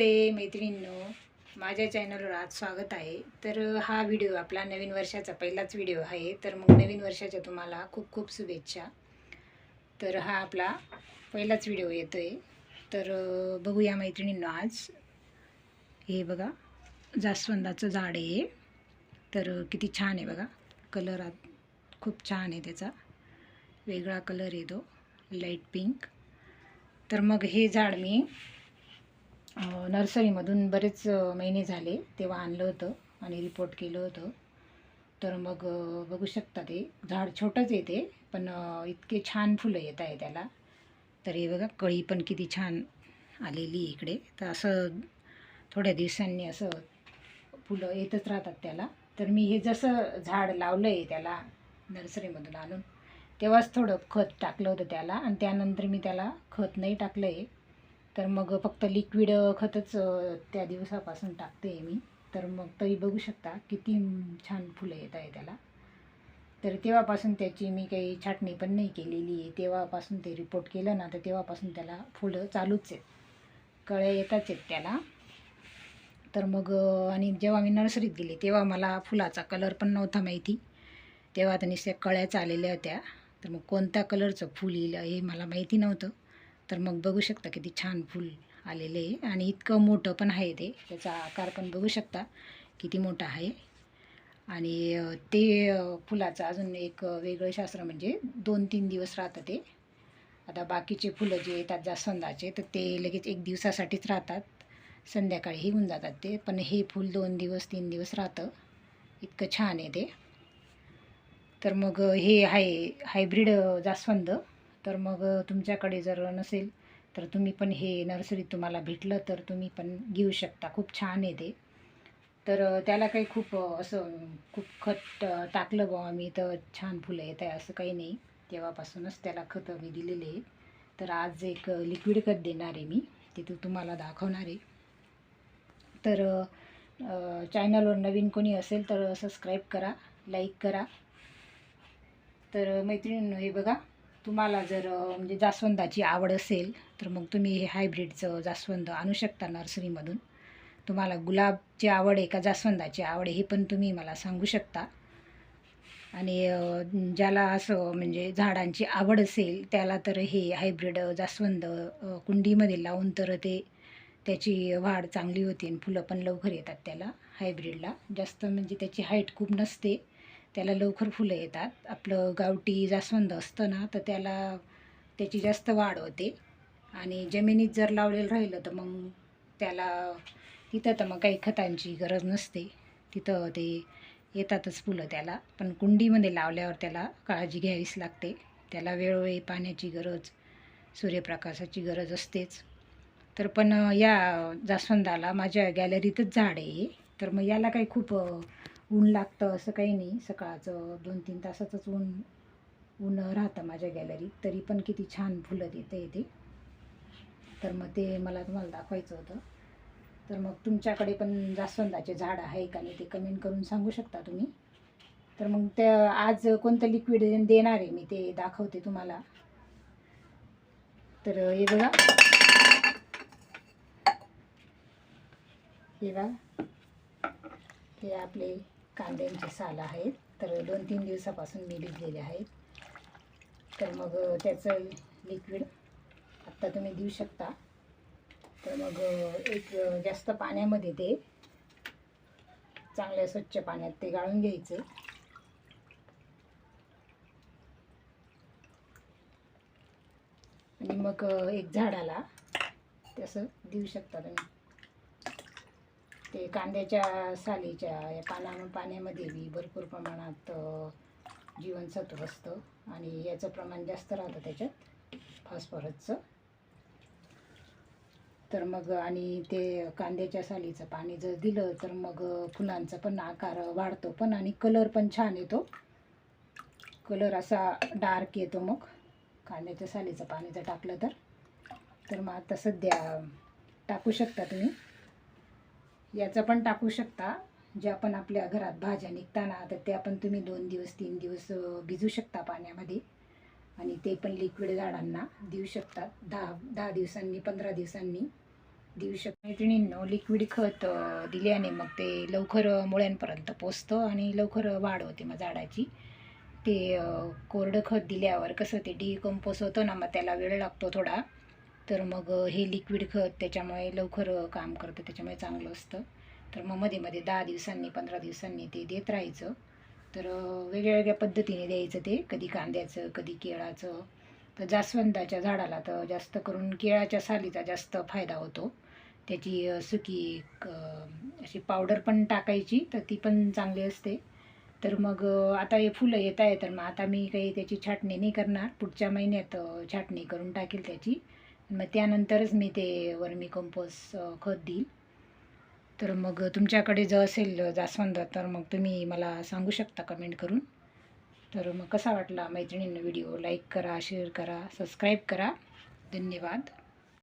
नमस्ते मैत्रिणींनो. माझ्या चॅनलवर आज स्वागत आहे. तर हा व्हिडिओ आपला नवीन वर्षाचा पहिलाच व्हिडिओ आहे. तर मग नवीन वर्षाच्या तुम्हाला खूप खूप शुभेच्छा. तर हा आपला पहिलाच व्हिडिओ येतो आहे तर बघूया मैत्रिणींनो आज. हे बघा जास्वंदाचं झाड आहे तर किती छान आहे बघा. कलर खूप छान आहे त्याचा. वेगळा कलर येतो. Light pink. तर मग हे झाड मी नर्सरीमधून बरेच महिने झाले तेव्हा आणलं होतं आणि रिपोर्ट केलं होतं. तर मग बघू शकता ते. झाड छोटंच येते पण इतके छान फुलं येत आहे त्याला. तर हे बघा कळी पण किती छान आलेली आहे इकडे. तर असं थोड्या दिवसांनी असं फुलं येतच राहतात त्याला. तर मी हे जसं झाड लावलं आहे त्याला नर्सरीमधून आणून तेव्हाच थोडं खत टाकलं होतं त्याला. आणि त्यानंतर मी त्याला खत नाही टाकलं आहे तर मग फक्त लिक्विड खतच त्या दिवसापासून टाकते मी. तर मग तरी बघू शकता किती छान फुलं येत आहे त्याला. तर तेव्हापासून त्याची मी काही छाटणी पण नाही केलेली आहे. तेव्हापासून ते रिपोर्ट केलं ना तर तेव्हापासून त्याला फुलं चालूच आहेत. कळ्या येताच आहेत त्याला. तर मग आणि जेव्हा मी नर्सरीत गेले तेव्हा मला फुलाचा कलर पण नव्हता माहिती. तेव्हा तर नुसत्या कळ्याच आलेल्या होत्या. तर मग कोणत्या कलरचं फूल येईल हे मला माहिती नव्हतं. तर मग बघू शकता किती छान फूल आलेले आहे. आणि इतकं मोठं पण आहे ते. त्याचा आकार पण बघू शकता किती मोठा आहे. आणि ते फुलाचं अजून एक वेगळं शास्त्र म्हणजे दोन तीन दिवस राहतं ते. आता बाकीचे फुलं जे येतात जास्वंदाचे तर ते लगेच एक दिवसासाठीच राहतात. संध्याकाळी होऊन जातात ते. पण हे फूल दोन दिवस तीन दिवस राहतं. इतकं छान आहे ते. तर मग हे आहे हायब्रिड जास्वंद. तर मग तुमच्याकडे जर नसेल तर तुम्ही पण हे नर्सरीत तुम्हाला भेटलं तर तुम्ही पण घेऊ शकता. खूप छान आहे ते. तर त्याला काही खूप असं खूप खत टाकलं बुवा मी तर छान फुलं येत आहे असं काही नाही. तेव्हापासूनच त्याला खतं मी दिलेले आहे. तर आज एक लिक्विड खत देणार आहे मी. ते तू तुम्हाला दाखवणार आहे. तर चॅनलवर नवीन कोणी असेल तर सबस्क्राईब करा लाईक करा. तर मैत्रिणींनो हे बघा. तुम्हाला जर म्हणजे जास्वंदाची आवड असेल तर मग तुम्ही हे हायब्रिडचं जास्वंद आणू शकता नर्सरीमधून. तुम्हाला गुलाबची आवड आहे का जास्वंदाची आवड आहे हे पण तुम्ही मला सांगू शकता. आणि ज्याला असं म्हणजे झाडांची आवड असेल त्याला तर हे हायब्रिड जास्वंद कुंडीमध्ये लावून तर ते त्याची वाढ चांगली होते आणि फुलं पण लवकर येतात त्याला हायब्रिडला. जास्त म्हणजे त्याची हाईट खूप नसते. त्याला लवकर फुलं येतात. आपलं गावठी जास्वंद असतं ना तर त्याला त्याची जास्त वाढ होते. आणि जमिनीत जर लावलेलं राहिलं तर मग त्याला तिथं तर मग काही खतांची गरज नसते. तिथं ते येतातच फुलं त्याला. पण कुंडीमध्ये लावल्यावर त्याला काळजी घ्यावीच लागते. त्याला वेळोवेळी पाण्याची गरज सूर्यप्रकाशाची गरज असतेच. तर पण या जास्वंदाला माझ्या गॅलरीतच झाड आहे तर मग याला काही खूप ऊन लागतं असं काही नाही. सकाळचं दोन तीन तासाचंच ऊन ऊन राहतं माझ्या गॅलरीत तरी पण किती छान फुलं देतं येते तर मग ते मला तुम्हाला दाखवायचं होतं. तर मग तुमच्याकडे पण जास्वंदाचे झाड आहे का नाही ते कमेंट करून सांगू शकता तुम्ही? तर मग त्या आज कोणतं लिक्विड देणार आहे मी ते दाखवते तुम्हाला. तर हे बघा. हे बघा. हे आपले कांद्यांचे साल आहेत. तर दोन तीन दिवसापासून मी भिजलेले आहेत. तर मग त्याचं लिक्विड आत्ता तुम्ही देऊ शकता. तर मग एक जास्त पाण्यामध्ये ते चांगल्या स्वच्छ पाण्यात ते गाळून घ्यायचं. आणि मग एक झाडाला तसं देऊ शकता तुम्ही. ते कांद्याच्या सालीच्या या पाना पाण्यामध्ये बी भरपूर प्रमाणात जीवनसत्व असतं आणि याचं प्रमाण जास्त राहतं त्याच्यात फॉस्फरसचं. तर मग आणि ते कांद्याच्या सालीचं पाणी जर दिलं तर मग फुलांचा पण आकार वाढतो पण आणि कलर पण छान येतो. कलर असा डार्क येतो मग कांद्याच्या सालीचं पाणी जर टाकलं तर. तर मग आता सध्या टाकू शकता तुम्ही. याचं पण टाकू शकता. जे आपण आपल्या घरात भाज्या निघताना तर त्या पण तुम्ही दोन दिवस तीन दिवस भिजू शकता पाण्यामध्ये. आणि ते पण लिक्विड झाडांना देऊ शकतात दहा दहा दिवसांनी पंधरा दिवसांनी देऊ शक मैत्रिणींनो लिक्विड खत दिल्याने मग ते लवकर मुळ्यांपर्यंत पोचतं आणि लवकर वाढ होते मग झाडाची. ते कोरडं खत दिल्यावर कसं ते डिकम्पोज होतं ना मग त्याला वेळ लागतो थोडा. तर मग हे लिक्विड खत त्याच्यामुळे लवकर काम करतं. त्याच्यामुळे चांगलं असतं. तर मग मध्ये मध्ये दहा दिवसांनी पंधरा दिवसांनी ते देत राहायचं. तर अ, वेगळ्या वेगळ्या पद्धतीने द्यायचं ते. कधी कांद्याचं कधी केळाचं. तर जास्वंदाच्या झाडाला तर जास्त करून केळाच्या सालीचा जास्त फायदा होतो. त्याची सुकी एक अशी पावडर पण टाकायची तर ती पण चांगली असते. तर मग आता हे फुलं येत आहे तर मग आता मी काही त्याची छाटणी नाही करणार. पुढच्या महिन्यात छाटणी करून टाकेल त्याची. मग त्यानंतरच मी ते वर्मी कंपोस्ट खत देईल तर मग तुमच्याकडे जर असेल जास्वंद तर मग तुम्ही मला सांगू शकता कमेंट करून. तर मग कसा वाटला मैत्रिणींना व्हिडिओ? लाईक करा शेअर करा सबस्क्राईब करा. धन्यवाद.